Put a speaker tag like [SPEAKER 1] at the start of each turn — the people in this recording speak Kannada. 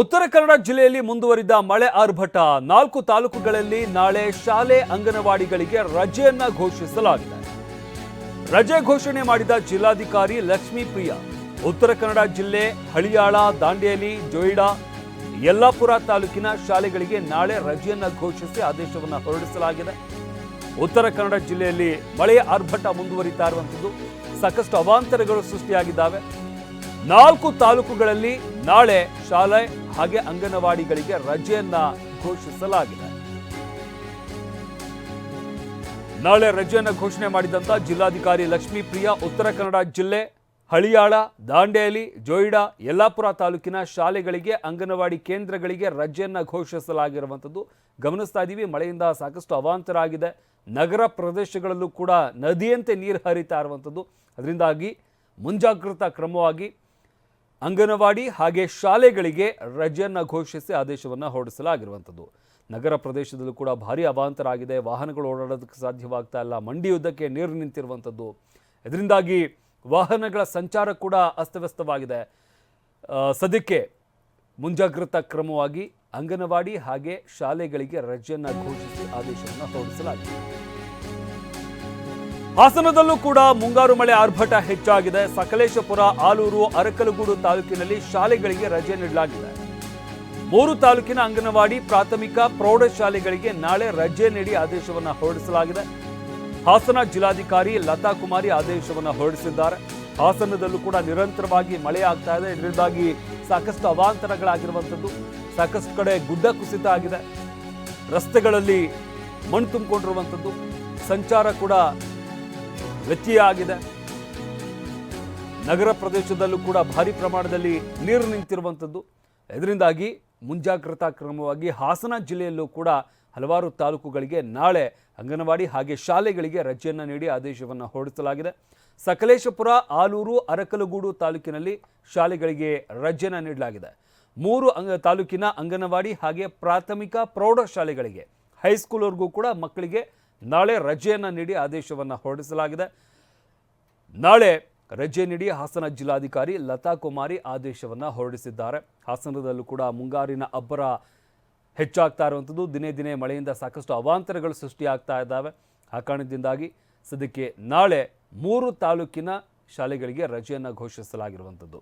[SPEAKER 1] ಉತ್ತರ ಕನ್ನಡ ಜಿಲ್ಲೆಯಲ್ಲಿ ಮುಂದುವರಿದ ಮಳೆ ಆರ್ಭಟ. ನಾಲ್ಕು ತಾಲೂಕುಗಳಲ್ಲಿ ನಾಳೆ ಶಾಲೆ ಅಂಗನವಾಡಿಗಳಿಗೆ ರಜೆಯನ್ನ ಘೋಷಿಸಲಾಗಿದೆ. ರಜೆ ಘೋಷಣೆ ಮಾಡಿದ ಜಿಲ್ಲಾಧಿಕಾರಿ ಲಕ್ಷ್ಮೀ ಪ್ರಿಯ, ಉತ್ತರ ಕನ್ನಡ ಜಿಲ್ಲೆ ಹಳಿಯಾಳ, ದಾಂಡೇಲಿ, ಜೋಯಿಡಾ, ಯಲ್ಲಾಪುರ ತಾಲೂಕಿನ ಶಾಲೆಗಳಿಗೆ ನಾಳೆ ರಜೆಯನ್ನ ಘೋಷಿಸಿ ಆದೇಶವನ್ನು ಹೊರಡಿಸಲಾಗಿದೆ. ಉತ್ತರ ಕನ್ನಡ ಜಿಲ್ಲೆಯಲ್ಲಿ ಮಳೆಯ ಆರ್ಭಟ ಮುಂದುವರಿತಾ ಇರುವಂಥದ್ದು. ಸಾಕಷ್ಟು ಅವಾಂತರಗಳು ಸೃಷ್ಟಿಯಾಗಿದ್ದಾವೆ. ನಾಲ್ಕು ತಾಲೂಕುಗಳಲ್ಲಿ ನಾಳೆ ಶಾಲೆ ಹಾಗೆ ಅಂಗನವಾಡಿಗಳಿಗೆ ರಜೆಯನ್ನ ಘೋಷಿಸಲಾಗಿದೆ. ನಾಳೆ ರಜೆಯನ್ನು ಘೋಷಣೆ ಮಾಡಿದಂತ ಜಿಲ್ಲಾಧಿಕಾರಿ ಲಕ್ಷ್ಮೀ ಪ್ರಿಯಾ ಉತ್ತರ ಕನ್ನಡ ಜಿಲ್ಲೆ, ಹಳಿಯಾಳ, ದಾಂಡೇಲಿ, ಜೋಯಿಡಾ, ಯಲ್ಲಾಪುರ ತಾಲೂಕಿನ ಶಾಲೆಗಳಿಗೆ, ಅಂಗನವಾಡಿ ಕೇಂದ್ರಗಳಿಗೆ ರಜೆಯನ್ನು ಘೋಷಿಸಲಾಗಿರುವಂಥದ್ದು ಗಮನಿಸ್ತಾ ಇದ್ದೀವಿ ಮಳೆಯಿಂದ ಸಾಕಷ್ಟು ಅವಾಂತರ ಆಗಿದೆ ನಗರ ಪ್ರದೇಶಗಳಲ್ಲೂ ಕೂಡ ನದಿಯಂತೆ ನೀರು ಹರಿತಾ ಇರುವಂಥದ್ದು ಅದರಿಂದಾಗಿ ಮುಂಜಾಗ್ರತಾ ಕ್ರಮವಾಗಿ ಅಂಗನವಾಡಿ ಹಾಗೆ ಶಾಲೆಗಳಿಗೆ ರಜೆಯನ್ನು ಘೋಷಿಸಿ ಆದೇಶವನ್ನು ಹೊರಡಿಸಲಾಗಿರುವಂಥದ್ದು. ನಗರ ಪ್ರದೇಶದಲ್ಲೂ ಕೂಡ ಭಾರಿ ಅವಾಂತರ ಆಗಿದೆ. ವಾಹನಗಳು ಓಡಾಡೋದಕ್ಕೆ ಸಾಧ್ಯವಾಗ್ತಾ ಇಲ್ಲ. ಮಂಡಿಯುದ್ದಕ್ಕೆ ನೀರು ನಿಂತಿರುವಂಥದ್ದು. ಇದರಿಂದಾಗಿ ವಾಹನಗಳ ಸಂಚಾರ ಕೂಡ ಅಸ್ತವ್ಯಸ್ತವಾಗಿದೆ. ಸದ್ಯಕ್ಕೆ ಮುಂಜಾಗ್ರತಾ ಕ್ರಮವಾಗಿ ಅಂಗನವಾಡಿ ಹಾಗೆ ಶಾಲೆಗಳಿಗೆ ರಜೆಯನ್ನು ಘೋಷಿಸಿ ಆದೇಶವನ್ನು ಹೊರಡಿಸಲಾಗಿದೆ. ಹಾಸನದಲ್ಲೂ ಕೂಡ ಮುಂಗಾರು ಮಳೆ ಆರ್ಭಟ ಹೆಚ್ಚಾಗಿದೆ. ಸಕಲೇಶಪುರ, ಆಲೂರು, ಅರಕಲಗೂಡು ತಾಲೂಕಿನಲ್ಲಿ ಶಾಲೆಗಳಿಗೆ ರಜೆ ನೀಡಲಾಗಿದೆ. ಮೂರು ತಾಲೂಕಿನ ಅಂಗನವಾಡಿ, ಪ್ರಾಥಮಿಕ, ಪ್ರೌಢಶಾಲೆಗಳಿಗೆ ನಾಳೆ ರಜೆ ನೀಡಿ ಆದೇಶವನ್ನು ಹೊರಡಿಸಲಾಗಿದೆ. ಹಾಸನ ಜಿಲ್ಲಾಧಿಕಾರಿ ಲತಾ ಕುಮಾರಿ ಆದೇಶವನ್ನು ಹೊರಡಿಸಿದ್ದಾರೆ. ಹಾಸನದಲ್ಲೂ ಕೂಡ ನಿರಂತರವಾಗಿ ಮಳೆ ಆಗ್ತಾ ಇದೆ. ಇದರಿಂದಾಗಿ ಸಾಕಷ್ಟು ಅವಾಂತರಗಳಾಗಿರುವಂಥದ್ದು. ಸಾಕಷ್ಟು ಕಡೆ ಗುಡ್ಡ ಕುಸಿತ ಆಗಿದೆ. ರಸ್ತೆಗಳಲ್ಲಿ ಮಣ್ಣು ತುಂಬಿಕೊಂಡಿರುವಂಥದ್ದು. ಸಂಚಾರ ಕೂಡ ವ್ಯತ್ಯಯ ಆಗಿದೆ. ನಗರ ಪ್ರದೇಶದಲ್ಲೂ ಕೂಡ ಭಾರಿ ಪ್ರಮಾಣದಲ್ಲಿ ನೀರು ನಿಂತಿರುವಂಥದ್ದು. ಇದರಿಂದಾಗಿ ಮುಂಜಾಗ್ರತಾ ಕ್ರಮವಾಗಿ ಹಾಸನ ಜಿಲ್ಲೆಯಲ್ಲೂ ಕೂಡ ಹಲವಾರು ತಾಲೂಕುಗಳಿಗೆ ನಾಳೆ ಅಂಗನವಾಡಿ ಹಾಗೆ ಶಾಲೆಗಳಿಗೆ ರಜೆಯನ್ನು ನೀಡಿ ಆದೇಶವನ್ನು ಹೊರಡಿಸಲಾಗಿದೆ. ಸಕಲೇಶಪುರ, ಆಲೂರು, ಅರಕಲಗೂಡು ತಾಲೂಕಿನಲ್ಲಿ ಶಾಲೆಗಳಿಗೆ ರಜೆಯನ್ನು ನೀಡಲಾಗಿದೆ. ಮೂರು ಅಂಗ ತಾಲೂಕಿನ ಅಂಗನವಾಡಿ ಹಾಗೆ ಪ್ರಾಥಮಿಕ ಪ್ರೌಢಶಾಲೆಗಳಿಗೆ, ಹೈಸ್ಕೂಲ್ವರೆಗೂ ಕೂಡ ಮಕ್ಕಳಿಗೆ ನಾಳೆ ರಜೆಯನ್ನು ನೀಡಿ ಆದೇಶವನ್ನು ಹೊರಡಿಸಲಾಗಿದೆ. ನಾಳೆ ರಜೆ ನೀಡಿ ಹಾಸನ ಜಿಲ್ಲಾಧಿಕಾರಿ ಲತಾ ಕುಮಾರಿ ಆದೇಶವನ್ನು ಹೊರಡಿಸಿದ್ದಾರೆ. ಹಾಸನದಲ್ಲೂ ಕೂಡ ಮುಂಗಾರಿನ ಅಬ್ಬರ ಹೆಚ್ಚಾಗ್ತಾ ಇರುವಂಥದ್ದು. ದಿನೇ ದಿನೇ ಮಳೆಯಿಂದ ಸಾಕಷ್ಟು ಅವಾಂತರಗಳು ಸೃಷ್ಟಿಯಾಗ್ತಾ ಇದ್ದಾವೆ. ಆ ಕಾರಣದಿಂದಾಗಿ ಸದ್ಯಕ್ಕೆ ನಾಳೆ ಮೂರು ತಾಲೂಕಿನ ಶಾಲೆಗಳಿಗೆ ರಜೆಯನ್ನು ಘೋಷಿಸಲಾಗಿರುವಂಥದ್ದು.